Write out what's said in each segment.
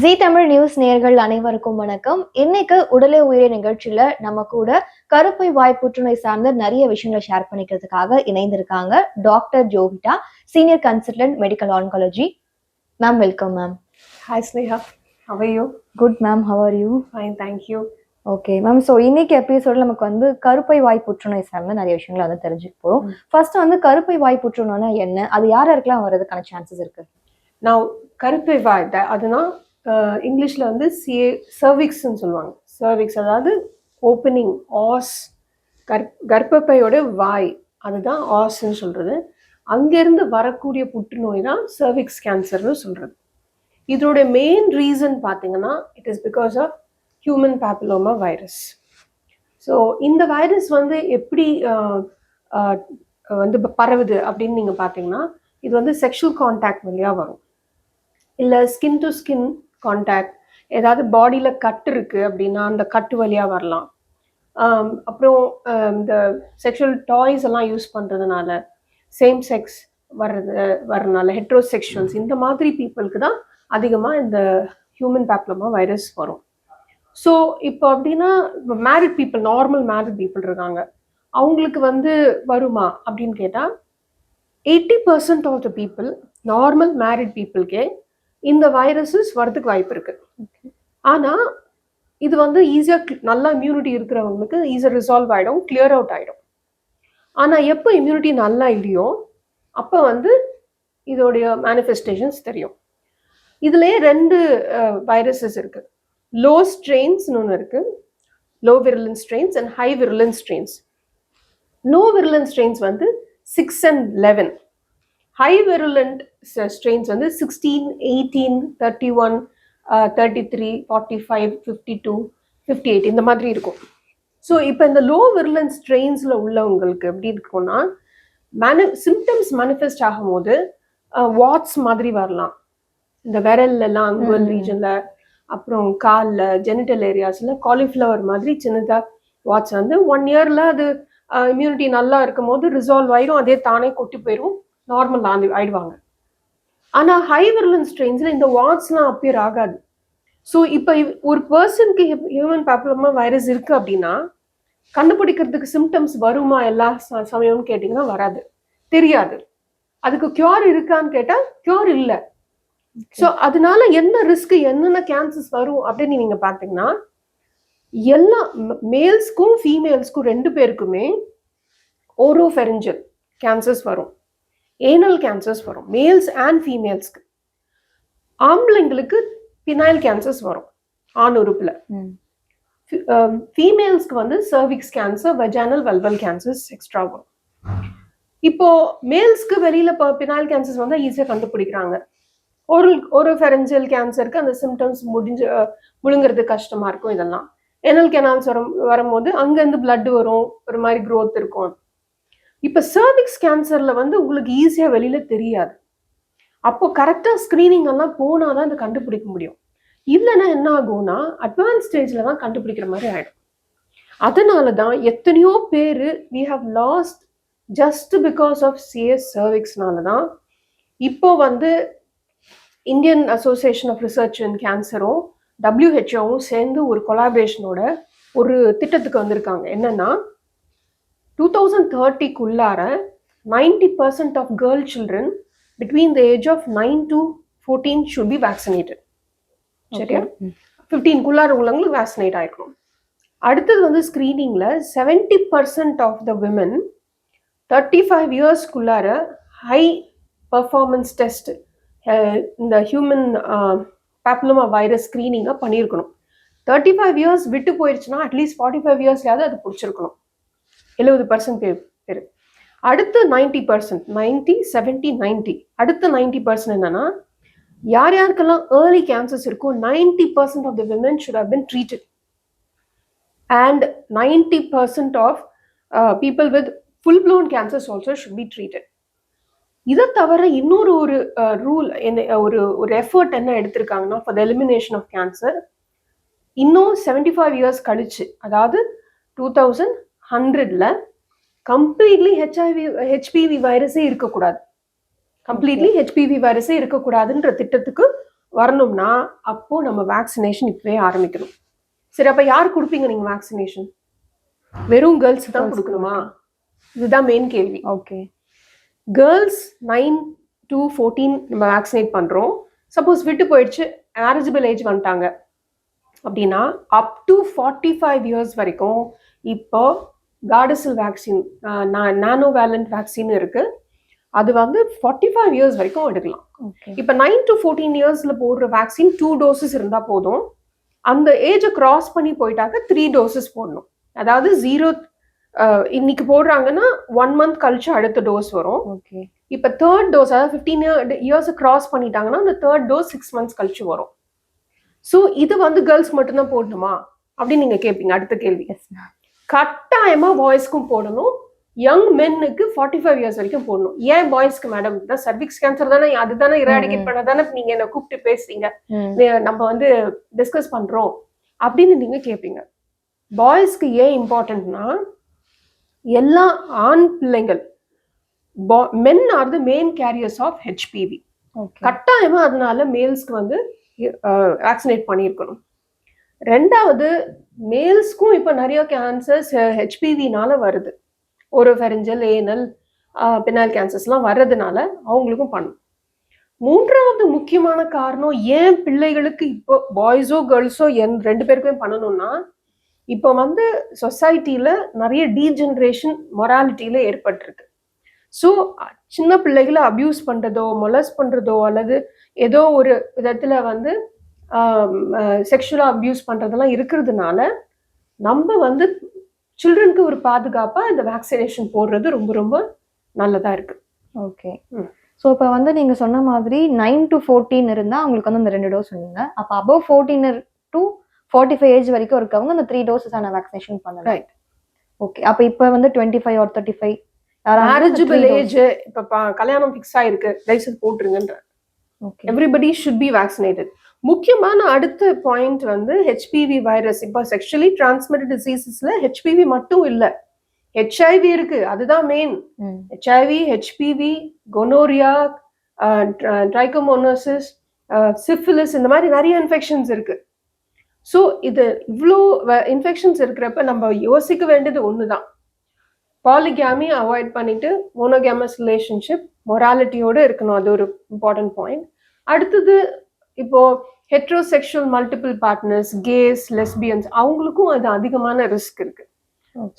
G Tamil news நேயர்கள் அனைவருக்கும் வணக்கம். இன்னைக்கு உடலே உயிரை நிகழ்ச்சியில நம்ம கூட கருப்பை வாய் புற்றுநோய் சார்ந்த நிறைய விஷயங்களை ஷேர் பண்ணிக்கிறதுக்காக இணைந்திருக்காங்க doctor Jovita senior consultant medical oncology ma'am welcome ma'am Sneha, how are you? Good ma'am how are you Fine, thank you. Okay ma'am so இன்னைக்கு எபிசோட நமக்கு வந்து கருப்பை வாய் புற்றுநோய் சார்ந்த நிறைய விஷயங்களை வந்து தெரிஞ்சுக்க போறோம். ஃபர்ஸ்ட் வந்து கருப்பை வாய் புற்றுநோய்னா என்ன? அது யார் யாருக்கெல்லாம் வர்றதுக்கான சான்சஸ் இருக்கு? Now, கருப்பை வாய் அதுனா இங்கிலீஷில் வந்து சிஏ சர்விக்ஸ்ன்னு சொல்லுவாங்க. சர்விக்ஸ் அதாவது ஓப்பனிங் ஆஸ் கர் கர்ப்பப்பையோட வாய். அதுதான் ஆஸ்ன்னு சொல்கிறது அங்கேருந்து வரக்கூடிய புற்றுநோய் தான் சர்விக்ஸ் கேன்சர்னு சொல்கிறது இதோட மெயின் ரீசன் பார்த்தீங்கன்னா it is because of human papilloma virus so இந்த வைரஸ் வந்து எப்படி வந்து பரவுது அப்படின்னு நீங்கள் பார்த்தீங்கன்னா இது வந்து செக்ஷுவல் காண்டாக்ட் வழியாக வரும். இல்லை ஸ்கின் டு ஸ்கின் காண்டாக்ட் ஏதாவது பாடியில் கட் இருக்குது அப்படின்னா அந்த கட்டு வழியாக வரலாம். அப்புறம் இந்த செக்ஷுவல் டாய்ஸ் எல்லாம் யூஸ் பண்ணுறதுனால சேம் செக்ஸ் வர்றது வர்றதுனால ஹெட்ரோசெக்ஷுவல்ஸ் இந்த மாதிரி பீப்புளுக்கு தான் அதிகமாக இந்த ஹியூமன் பேப்ளமா வைரஸ் வரும். ஸோ இப்போ அப்படின்னா married people normal married people இருக்காங்க. அவங்களுக்கு வந்து வருமா அப்படின்னு கேட்டால் eighty percent of the people normal married பீப்புளுக்கே இந்த வைரஸஸ் வரதுக்கு வாய்ப்பு இருக்கு. ஆனால் இது வந்து ஈஸியாக நல்லா இம்யூனிட்டி இருக்கிறவங்களுக்கு ஈஸியாக ரிசால்வ் ஆகிடும் கிளியர் அவுட் ஆகிடும் ஆனால் எப்போ இம்யூனிட்டி நல்லா இல்லையோ அப்போ வந்து இதோடைய மேனிஃபெஸ்டேஷன்ஸ் தெரியும். இதுலயே ரெண்டு வைரஸஸ் இருக்கு. லோ ஸ்ட்ரெயின்ஸ்னு ஒன்று இருக்கு. Low virulent strains and high virulent strains low virulent strains வந்து six and eleven high virulent strains வந்து sixteen eighteen thirty one thirty three forty five fifty two fifty eight இந்த மாதிரி இருக்கும். ஸோ இப்போ இந்த லோ விரலன் ஸ்ட்ரெயின்ஸில் உள்ளவங்களுக்கு எப்படி இருக்கும்னா மேனி சிம்டம்ஸ் மேனிஃபெஸ்ட் ஆகும்போது வாட்ஸ் மாதிரி வரலாம். இந்த விரல்ல எல்லாம் அங்குவல். ரீஜன்ல அப்புறம் கால்ல ஜெனிட்டல் ஏரியாஸ்ல காலிஃப்ளவர் மாதிரி சின்னதா வாட்ஸ் வந்து ஒன் இயர்ல அது இம்யூனிட்டி நல்லா இருக்கும் போது ரிசால்வ் ஆயிடும் அதே தானே கொட்டி போயிடும் நார்மல் ஆகி ஆயிடுவாங்க. ஆனா ஹை விரலன் ஸ்ட்ரெயின்ஸ்ல இந்த வாட்ஸ்லாம் அப்பியர் ஆகாது. ஸோ இப்போ ஒரு பர்சனுக்கு ஹியூமன் பேப்ளமா வைரஸ் இருக்கு அப்படின்னா கண்டுபிடிக்கிறதுக்கு சிம்டம்ஸ் வருமா எல்லா சமயம்னு கேட்டிங்கன்னா வராது. தெரியாது. அதுக்கு கியூர் இருக்கான்னு கேட்டா கியூர் இல்லை. ஸோ அதனால என்ன ரிஸ்க் என்னென்ன கேன்சர்ஸ் வரும் அப்படின்னு நீங்க பாத்தீங்கன்னா எல்லா மேல்ஸ்க்கும் ஃபீமேல்ஸ்க்கும் ரெண்டு பேருக்குமே ஓரோஃபெரஞ்சல் கேன்சர்ஸ் வரும். ஏனல் கேன்சர்ஸ் வரும். மேல்ஸ் அண்ட் ஃபீமேல்ஸ்க்கு ஆம்பளைங்களுக்கு பினைல் கேன்சர்ஸ் வரும். ஆண் உறுப்புல ஃபீமேல்ஸ்க்கு வந்து cervix cancer vaginal vulval cancers extra வரும். இப்போ மேல்ஸ்க்கு வெளியில பினாயில் கேன்சர்ஸ் வந்து ஈஸியாக கண்டுபிடிக்கிறாங்க. ஒரு ஒரு ஃபெரஞ்சல் கேன்சருக்கு அந்த சிம்டம்ஸ் முடிஞ்சு முழுங்குறது கஷ்டமா இருக்கும் இதெல்லாம். எனல் கெனால்ஸ் வரும் வரும்போது அங்கேருந்து blood வரும். ஒரு மாதிரி growth இருக்கும். இப்போ சர்விக்ஸ் கேன்சரில் வந்து உங்களுக்கு ஈஸியாக வெளியில் தெரியாது. அப்போ கரெக்டாக ஸ்க்ரீனிங் எல்லாம் போனால் தான் அதை கண்டுபிடிக்க முடியும். இல்லைன்னா என்ன ஆகும்னா அட்வான்ஸ் ஸ்டேஜில் தான் கண்டுபிடிக்கிற மாதிரி ஆகிடும் அதனால தான் எத்தனையோ பேர் we have lost just because of CS சர்விக்ஸ்னால தான் இப்போ வந்து Indian association of research in கேன்சரும் டபிள்யூஹெச்ஓவும் சேர்ந்து ஒரு கொலாபரேஷனோட ஒரு திட்டத்துக்கு வந்திருக்காங்க. என்னன்னா two thousand தேர்ட்டிக்குள்ளார ninety percent of girl children between the age of nine to fourteen should be vaccinated சரியா? ஃபிஃப்டீன்குள்ளார உள்ளவங்களுக்கு வேக்சினேட் ஆயிருக்கணும் அடுத்தது வந்து ஸ்க்ரீனிங்கில் seventy percent of the women thirty five இயர்ஸ்க்குள்ளார high performance test இந்த ஹியூமன் பேப்லமா வைரஸ் ஸ்க்ரீனிங்கை பண்ணியிருக்கணும். தேர்ட்டி ஃபைவ் இயர்ஸ் விட்டு போயிடுச்சுன்னா அட்லீஸ்ட் ஃபார்ட்டி ஃபைவ் இயர்ஸ்லையாவது அது பிடிச்சிருக்கணும். எழுபது பர்சன்ட் பேர் பேர். அடுத்த ninety percent ninety seventy ninety அடுத்த நைன்டி பர்சன்ட் என்னன்னா யார் யாருக்கெல்லாம் ஏர்லி கேன்சர்ஸ் இருக்கோ ninety percent of the women should have been treated and ninety percent of people with full blown cancers also should be treated இதை தவிர இன்னொரு ஒரு uh, rule என்ன ஒரு ஒரு எஃபர்ட் என்ன எடுத்திருக்காங்கன்னா for the elimination of cancer இன்னும் செவன்டி ஃபைவ் இயர்ஸ் கழிச்சு அதாவது டூ தௌசண்ட் ஹண்ட்ரட்ல கம்ப்ளீட்லி ஹெச்ஐவி ஹெச்பிவி வைரஸே இருக்கக்கூடாது. கம்ப்ளீட்லி ஹெச்பிவி வைரஸே இருக்கக்கூடாதுன்ற திட்டத்துக்கு வரணும்னா அப்போ நம்ம வேக்சினேஷன் இப்பவே ஆரம்பிக்கணும். சரி அப்ப யார் கொடுப்பீங்க நீங்க வேக்சினேஷன் வெறும் கேர்ள்ஸ் தான் கொடுக்கணுமா? இதுதான் மெயின் கேள்வி. Okay girls nine to fourteen நம்ம வேக்சினேட் பண்ணுறோம் சப்போஸ் விட்டு போயிடுச்சு மேரேஜபிள் ஏஜ் வந்துட்டாங்க. அப்படின்னா up to forty five years வரைக்கும் இப்போ கார்டசில் வேக்சின் நானோ வேலண்ட் வேக்சின் இருக்கு. அது வந்து ஃபார்ட்டி ஃபைவ் இயர்ஸ் வரைக்கும் எடுக்கலாம். இப்போ நைன் டு ஃபோர்டீன் இயர்ஸில் போடுற வேக்சின் டூ டோசஸ் இருந்தால் போதும். அந்த ஏஜை கிராஸ் பண்ணி போயிட்டாக்க த்ரீ டோசஸ் போடணும். அதாவது ஜீரோ இன்னைக்கு போடுறாங்கன்னா ஒன் மந்த் கழிச்சு அடுத்த டோஸ் வரும். ஓகே இப்போ தேர்ட் டோஸ் அதாவது ஃபிஃப்டீன் இயர்ஸ் கிராஸ் பண்ணிட்டாங்கன்னா அந்த தேர்ட் டோஸ் சிக்ஸ் மந்த்ஸ் கழிச்சு வரும். ஸோ இது வந்து கேர்ள்ஸ் மட்டும்தான் போடணுமா? அப்படின்னு நீங்க கேட்பீங்க அடுத்த கேள்வி. கட்டாயமா பாய்ஸ்க்கும் போடணும். யங் மென்னுக்கு ஃபார்ட்டி ஃபைவ் இயர்ஸ் வரைக்கும் போடணும். ஏன் பாய்ஸ்க்கு மேடம் தான் சர்விக்ஸ் கேன்சர் தானே? அதுதானே இராடிகேட். பண்ண தானே நீங்க என்ன கூப்பிட்டு பேசுறீங்க. நம்ம வந்து டிஸ்கஸ் பண்றோம். அப்படின்னு நீங்க கேட்பீங்க பாய்ஸ்க்கு ஏன் இம்பார்ட்டன்ட்னா எல்லா ஆண் பிள்ளைங்கள் men are the main carriers of HPV கட்டாயமா அதனால மேல்ஸ்க்கு வந்து வேக்சினேட் பண்ணியிருக்கணும். ரெண்டாவது மேல்ஸ்க்கும் இப்போ நிறைய கேன்சர்ஸ் ஹெச்பிவினால வருது. ஒரு ஃபெரிஞ்சல் ஏனல் பினால் கேன்சர்ஸ்லாம் வர்றதுனால அவங்களுக்கும் பண்ணும். மூன்றாவது முக்கியமான காரணம் ஏன் பிள்ளைகளுக்கு இப்போ பாய்ஸோ கேர்ள்ஸோ என் ரெண்டு பேருக்குமே பண்ணணும்னா இப்போ வந்து சொசைட்டியில் நிறைய டீஜென்ரேஷன் மொராலிட்டியில ஏற்பட்டிருக்கு. ஸோ சின்ன பிள்ளைகளை அப்யூஸ் பண்றதோ மொலஸ் பண்றதோ அல்லது ஏதோ ஒரு விதத்தில் வந்து செக்ஷுவலா அபியூஸ் பண்றதெல்லாம் இருக்கிறதுனால நம்ம வந்து சில்ட்ரனுக்கு ஒரு பாதுகாப்பா இந்த வேக்சினேஷன் போடுறது ரொம்ப ரொம்ப நல்லதா இருக்கு. ஓகே. ஸோ இப்போ வந்து நீங்க சொன்ன மாதிரி நைன் டு ஃபோர்டீன் இருந்தா அவங்களுக்கு வந்து அந்த ரெண்டு டோஸ் சொன்னீங்க. அப்போ above fourteen to forty five age வரைக்கும் இருக்கவங்க அந்த த்ரீ டோசஸான வேக்சினேஷன் பண்ணலாம். Right. ஓகே அப்போ இப்போ வந்து twenty five or thirty five marriageable age இப்ப கல்யாணம் ஃபிக்ஸ் ஆயிருக்கு. தயவுசெய்து போட்டுருங்கன்ற okay everybody should be vaccinated முக்கியமான அடுத்த பாயிண்ட் வந்து ஹெச்பிவி வைரஸ் இப்போ செக்ஷுவலி டிரான்ஸ்மிட்டட் டிசீசஸ்ல ஹெச்பிவி மட்டும் இல்ல. ஹெச்ஐவி இருக்கு. அதுதான் main HIV HPV gonorrhoea trichomoniasis syphilis இந்த மாதிரி நிறைய இன்ஃபெக்ஷன்ஸ் இருக்கு. ஸோ இது இவ்வளோ இன்ஃபெக்ஷன்ஸ் இருக்கிறப்ப நம்ம யோசிக்க வேண்டியது ஒன்று தான் பாலிகேமி அவாய்ட் பண்ணிட்டு மோனோகேமஸ் ரிலேஷன்ஷிப் மொராலிட்டியோட இருக்கணும். அது ஒரு இம்பார்ட்டன்ட் பாயிண்ட் அடுத்தது இப்போ heterosexual multiple partners case lesbians அவங்களுக்கும் அது அதிகமான ரிஸ்க் இருக்கு.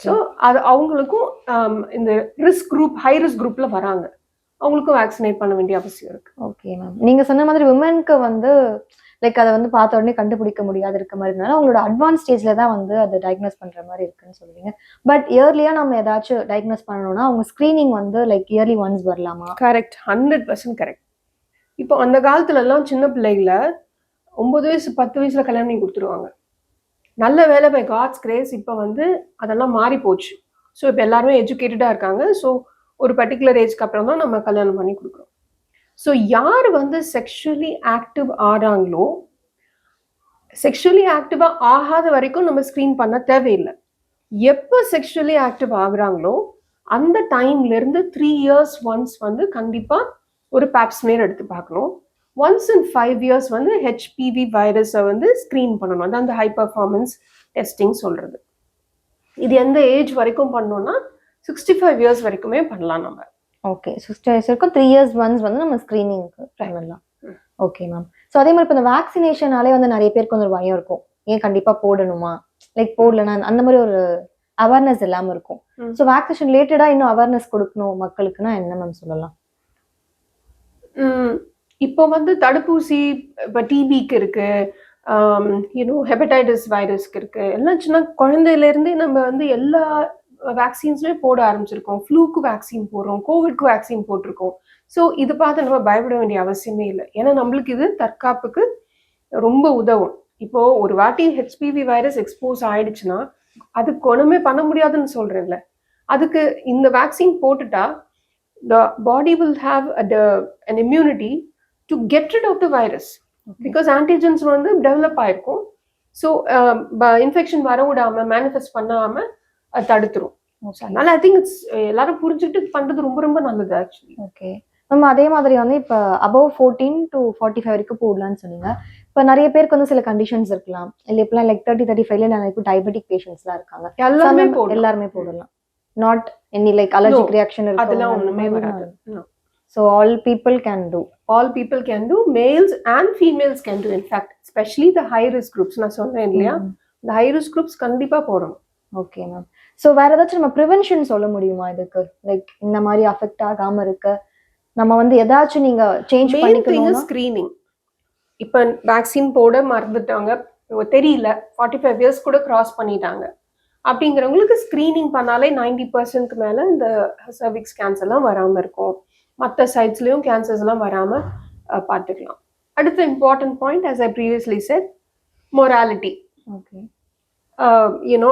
ஸோ அது அவங்களுக்கும் ஆம், இந்த ரிஸ்க் குரூப் ஹை ரிஸ்க் குரூப்ல வராங்க. அவங்களுக்கும் வேக்சினேட் பண்ண வேண்டிய அவசியம் இருக்கு. ஓகே மேம் நீங்க சொன்ன மாதிரி விமனுக்கு வந்து லைக் அதை வந்து பார்த்த உடனே கண்டுபிடிக்க முடியாது இருக்க மாதிரி இருந்தாலும் அவங்களோட அட்வான்ஸ் ஸ்டேஜ்ல தான் வந்து அதை டயக்னோஸ் பண்ற மாதிரி இருக்குன்னு சொல்றீங்க. பட் இயர்லியா நம்ம ஏதாச்சும் டயக்னோஸ் பண்ணணும்னா அவங்க ஸ்கிரீனிங் வந்து லைக் இயர்லி ஒன்ஸ் வரலாமா? கரெக்ட் ஹண்ட்ரட் பர்சன்ட் கரெக்ட் இப்போ அந்த காலத்துலலாம் சின்ன பிள்ளைகளை ஒன்பது வயசு பத்து வயசில் கல்யாணம் பண்ணி கொடுத்துருவாங்க. நல்ல வேலை பை காட்ஸ் கிரேஸ் இப்போ வந்து அதெல்லாம் மாறி போச்சு. ஸோ இப்போ எல்லாருமே எஜுகேட்டடாக இருக்காங்க. ஸோ ஒரு பர்டிகுலர் ஏஜ்க்கு அப்புறம் தான் நம்ம கல்யாணம் பண்ணி கொடுக்குறோம். ஸோ யார் வந்து செக்ஷுவலி ஆக்டிவ் ஆகிறாங்களோ செக்ஷுவலி ஆக்டிவாக ஆகாத வரைக்கும் நம்ம ஸ்க்ரீன் பண்ண தேவையில்லை. எப்போ செக்ஷுவலி ஆக்டிவ் ஆகுறாங்களோ அந்த டைம்லேருந்து த்ரீ இயர்ஸ் ஒன்ஸ் வந்து கண்டிப்பாக ஒரு பேப்ஸ்மேர் எடுத்து பார்க்கணும். ஒன்ஸ் இன் ஃபைவ் இயர்ஸ் வந்து ஹெச்பிவி வைரஸை வந்து ஸ்க்ரீன் பண்ணணும். அதான் அந்த ஹை பர்ஃபார்மன்ஸ் டெஸ்டிங் சொல்றது. இது எந்த ஏஜ் வரைக்கும் பண்ணோம்னா சிக்ஸ்டி ஃபைவ் இயர்ஸ் வரைக்குமே பண்ணலாம் நம்ம. ஓகே சிக்ஸ்டி வயசு வரைக்கும் த்ரீ இயர்ஸ் ஒன்ஸ் வந்து நம்ம ஸ்க்ரீனிங்க்கு பண்ணலாம். ம். ஓகே மேம் ஸோ அதே மாதிரி இப்போ இந்த வேக்சினேஷனாலே வந்து நிறைய பேருக்கு வந்து ஒரு பயம் இருக்கும். ஏன் கண்டிப்பா போடணுமா? லைக் போடலன்னா அந்த மாதிரி ஒரு அவேர்னஸ் இல்லாம இருக்கும். ஸோ வேக்சினேஷன் ரிலேட்டடா இன்னும் அவேர்னஸ் கொடுக்கணும் மக்களுக்குன்னா என்ன மேம் சொல்லலாம்? இப்போ வந்து தடுப்பூசி இப்போ டிபிக்கு இருக்கு. யூனோ ஹெப்படைட்டிஸ் வைரஸ்க்கு இருக்கு. எல்லாம் சின்ன குழந்தையிலேருந்தே நம்ம வந்து எல்லா வேக்சின்ஸுமே போட ஆரம்பிச்சிருக்கோம். ஃப்ளூக்கு வேக்சின் போடுறோம் கோவிட்க்கு வேக்சின் போட்டிருக்கோம். ஸோ இது பார்த்து நம்ம பயப்பட வேண்டிய அவசியமே இல்லை. ஏன்னா நம்மளுக்கு இது தற்காப்புக்கு ரொம்ப உதவும். இப்போ ஒரு வாட்டி ஹெச்பிவி வைரஸ் எக்ஸ்போஸ் ஆயிடுச்சுன்னா அதுக்கு குணமே பண்ண முடியாதுன்னு சொல்றேன்ல. அதுக்கு இந்த வேக்சின் போட்டுட்டா the body will have a, the- an immunity to get rid of the virus. Because antigens வந்து டெவலப் ஆயிருக்கும். ஸோ இன்ஃபெக்ஷன் வர விடாம மேனிஃபெஸ்ட் பண்ணாம அது தடுத்துரும். அதனால ஐ திங்க் இட்ஸ் எல்லாரும் புரிஞ்சுக்கிட்டு பண்றது ரொம்ப ரொம்ப நல்லது ஆக்சுவலி ஓகே மேம் அதே மாதிரி வந்து இப்போ above fourteen to forty five வரைக்கும் போடலாம்னு சொன்னீங்க. இப்போ நிறைய பேருக்கு வந்து சில கண்டிஷன்ஸ் இருக்கலாம். இல்லை இப்பெல்லாம் லைக் தேர்ட்டி தேர்ட்டி ஃபைவ்ல நிறைய டயபெட்டிக் பேஷண்ட்ஸ்லாம் இருக்காங்க. போடலாம். எல்லாருமே போடலாம். Not any like allergic reaction அதெல்லாம் ஒண்ணுமே வராது. So all people can do all people can do males and females can do. In fact especially the high risk groups நான் சொன்னேன் இல்லையா? இந்த high risk groups கண்டிப்பா போடணும் ஓகே மேம் ஸோ வேற ஏதாச்சும் நம்ம ப்ரிவென்ஷன் சொல்ல முடியுமா இதுக்கு? லைக் இந்த மாதிரி அஃபெக்ட் ஆகாம இருக்க. நம்ம வந்து ஏதாச்சும் நீங்க சேஞ்ச் பண்ணிக்கணும் ஸ்கிரீனிங் இப்போ வேக்சின் போட மறந்துட்டாங்க. தெரியல. ஃபார்ட்டி ஃபைவ் இயர்ஸ் கூட கிராஸ் பண்ணிட்டாங்க. அப்படிங்கிறவங்களுக்கு ஸ்க்ரீனிங் பண்ணாலே நைன்டி பர்சன்ட்க்கு மேலே இந்த சர்விக்ஸ் கேன்சர் எல்லாம் வராமல் இருக்கும். மற்ற சைட்ஸ்லேயும் கேன்சர்ஸ் எல்லாம் வராமல் பார்த்துக்கலாம். அடுத்த important point as I previously said morality okay you know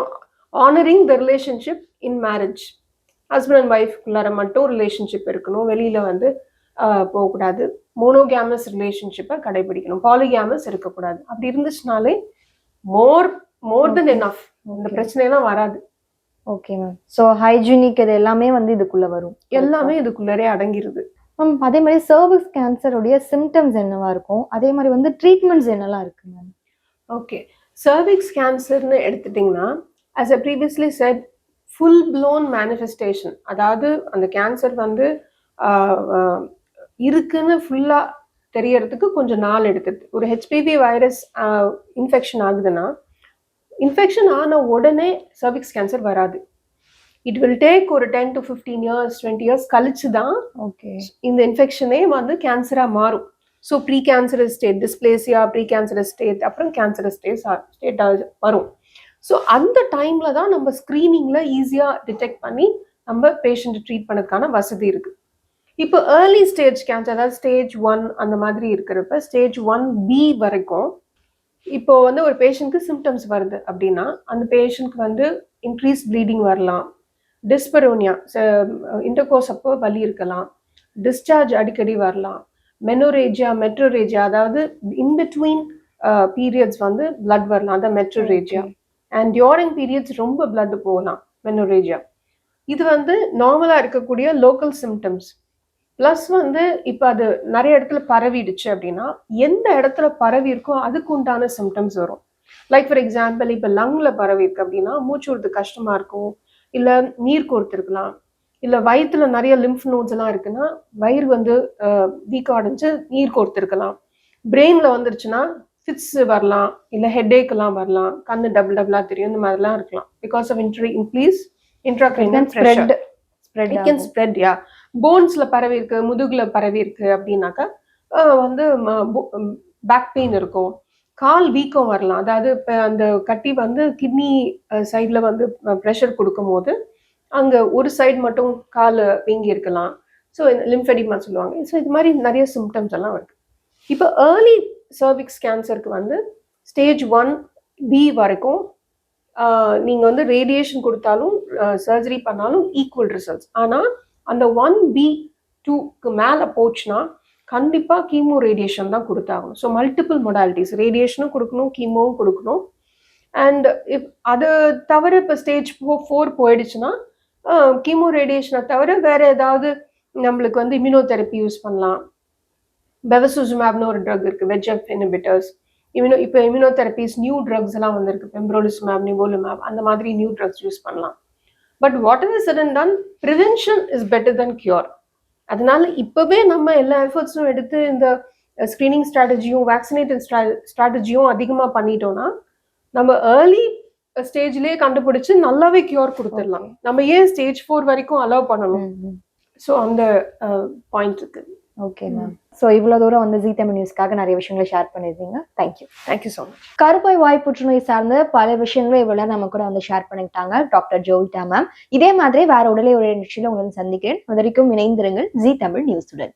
honouring the relationship in marriage husband and ஒய்ஃப்குள்ளார மட்டும் ரிலேஷன்ஷிப் இருக்கணும். வெளியில வந்து போகக்கூடாது. மோனோகேமஸ் ரிலேஷன்ஷிப்பை கடைபிடிக்கணும். பாலிகேமஸ் இருக்கக்கூடாது. அப்படி இருந்துச்சுனாலே மோர் மோர் தென் எனஃப் இந்த பிரச்சனையெல்லாம் வராது. ஓகே மேம் ஸோ ஹைஜீனிக் இது எல்லாமே வந்து இதுக்குள்ள வரும். எல்லாமே இதுக்குள்ளரே அடங்கிருது. மேம் அதே மாதிரி சர்விக்ஸ் கேன்சருடைய சிம்டம்ஸ் என்னவா இருக்கும்? அதே மாதிரி வந்து ட்ரீட்மெண்ட்ஸ் என்னெல்லாம் இருக்கு மேம் ஓகே சர்விக்ஸ் கேன்சர்னு எடுத்துட்டிங்கன்னா as a previously said full blown manifestation அதாவது அந்த கேன்சர் வந்து இருக்குன்னு ஃபுல்லாக தெரியறதுக்கு கொஞ்சம் நாள் எடுத்துது ஒரு ஹெச்பிவி வைரஸ் இன்ஃபெக்ஷன் ஆகுதுன்னா இன்ஃபெக்ஷன் ஆன உடனே சர்விக்ஸ் கேன்சர் வராது. இட் வில் டேக் ஒரு ten to fifteen years twenty years கழிச்சு தான் ஓகே இந்த இன்ஃபெக்ஷனே வந்து கேன்சராக மாறும். So pre cancerous state dysplasia pre cancerous state அப்புறம் கேன்சரஸ் ஸ்டேட் ஸ்டேட்டாக வரும். ஸோ அந்த டைமில் தான் நம்ம ஸ்க்ரீனிங்கில் ஈஸியாக டிடெக்ட் பண்ணி நம்ம பேஷண்ட்டை ட்ரீட் பண்ணதுக்கான வசதி இருக்குது இப்போ ஏர்லி ஸ்டேஜ் கேன்சர் அதாவது ஸ்டேஜ் ஒன் அந்த மாதிரி இருக்கிறப்ப ஸ்டேஜ் ஒன் பி வரைக்கும் இப்போ வந்து ஒரு பேஷண்ட்க்கு சிம்டம்ஸ் வருது அப்படின்னா அந்த பேஷண்ட்க்கு வந்து இன்க்ரீஸ் ப்ளீடிங் வரலாம். டிஸ்பரோனியா இன்டர்கோர்ஸ் அப்போ வலி இருக்கலாம். டிஸ்சார்ஜ் அடிக்கடி வரலாம். மெனோரேஜியா மெட்ரோரேஜியா அதாவது இன் பிட்வீன் பீரியட்ஸ் வந்து blood வரலாம். அதான் மெட்ரோரேஜியா அண்ட் டியூரிங் பீரியட்ஸ் ரொம்ப blood போகலாம் மெனோரேஜியா இது வந்து நார்மலாக இருக்கக்கூடிய லோக்கல் சிம்டம்ஸ் ப்ளஸ் வந்து இப்போ அது நிறைய இடத்துல பரவிடுச்சு அப்படின்னா எந்த இடத்துல பரவி இருக்கோ அதுக்கு உண்டான சிம்டம்ஸ் வரும். லைக் ஃபார் எக்ஸாம்பிள் இப்போ லங்ல பரவி இருக்கு அப்படின்னா மூச்சு விடுறது கஷ்டமா இருக்கும். இல்லை நீர் கோர்த்துருக்கலாம். இல்லை வயிற்றுல நிறைய லிம்ஃப் நோட்ஸ் எல்லாம் இருக்குன்னா வயிறு வந்து வீக் அடைஞ்சு நீர் கோர்த்துருக்கலாம். பிரெயின்ல வந்துருச்சுன்னா ஃபிட்ஸ் வரலாம். இல்லை ஹெட்டேக்கெல்லாம் வரலாம். கண்ணு டபுள் டபுளாக தெரியும். இந்த மாதிரிலாம் இருக்கலாம். Because of interview increase intracranial spread spread can spread யா போன்ஸ்ல பரவி இருக்கு முதுகுல பரவி இருக்கு அப்படின்னாக்கா வந்து பேக் பெயின் இருக்கும். கால் வீக்கம் வரலாம். அதாவது இப்போ அந்த கட்டி வந்து கிட்னி சைடில் வந்து ப்ரெஷர் கொடுக்கும் போது அங்கே ஒரு சைடு மட்டும் கால் வீங்கி இருக்கலாம். ஸோ லிம்ஃபெடிமா சொல்லுவாங்க. ஸோ இது மாதிரி நிறைய சிம்டம்ஸ் எல்லாம் இருக்கு. இப்போ ஏர்லி சர்விக்ஸ் கேன்சருக்கு வந்து ஸ்டேஜ் ஒன் பி வரைக்கும் நீங்கள் வந்து ரேடியேஷன் கொடுத்தாலும் சர்ஜரி பண்ணாலும் ஈக்குவல் ரிசல்ட்ஸ் ஆனால் அந்த ஒன் பி டூக்கு மேலே போச்சுன்னா கண்டிப்பாக கீமோ ரேடியேஷன் தான் கொடுத்தாகணும். ஸோ மல்டிபிள் மொடாலிட்டிஸ் ரேடியேஷனும் கொடுக்கணும் கீமோவும் கொடுக்கணும். அண்ட் இப் அது தவிர இப்போ ஸ்டேஜ் ஃபோர் ஃபோர் போயிடுச்சுன்னா கீமோ ரேடியேஷனை தவிர வேற ஏதாவது நம்மளுக்கு வந்து இம்யூனோதெரப்பி யூஸ் பண்ணலாம். பெவசுசுமேப்னு ஒரு ட்ரக் இருக்குது வெஜ் அப் இனிபிட்டர்ஸ் இம்யூனோ இப்போ இம்யூனோதெரப்பிஸ் நியூ ட்ரக்ஸ் எல்லாம் வந்திருக்கு. பெம்ப்ரோலிசுமேப் நிவோலுமேப் அந்த மாதிரி நியூ ட்ரக்ஸ் யூஸ் பண்ணலாம். But what is said and done prevention is better than cure அதனால இப்போவே நம்ம எல்லா எஃபர்ட்ஸும் எடுத்து இந்த ஸ்க்ரீனிங் ஸ்ட்ராட்டஜியும் வேக்சினேட்டிங் ஸ்ட்ராட்டஜியும் அதிகமாக பண்ணிட்டோம்னா நம்ம ஏர்லி ஸ்டேஜ்லேயே கண்டுபிடிச்சு நல்லாவே கியூர் கொடுத்துடலாம். நம்ம ஏன் ஸ்டேஜ் ஃபோர் வரைக்கும் அலோவ் பண்ணணும்? ஸோ அந்த பாயிண்ட் இருக்கு. ஓகே மேம் ஸோ இவ்வளோ தூரம் வந்து ஜி தமிழ் நியூஸ்க்காக நிறைய விஷயங்களை ஷேர் பண்ணியிருந்தீங்க தேங்க்யூ தேங்க்யூ ஸோ மச் கருப்பை வாய் புற்றுநோய் சார்ந்த பல விஷயங்களை இவ்வளோ நம்ம கூட வந்து ஷேர் பண்ணிக்கிட்டாங்க டாக்டர் ஜோவிதா மேம் இதே மாதிரி வேற உடலை ஒரு நிகழ்ச்சியில் உங்களை சந்திக்கிறேன். அது வரைக்கும் இணைந்திருங்கள். ஜி தமிழ் நியூஸுடன்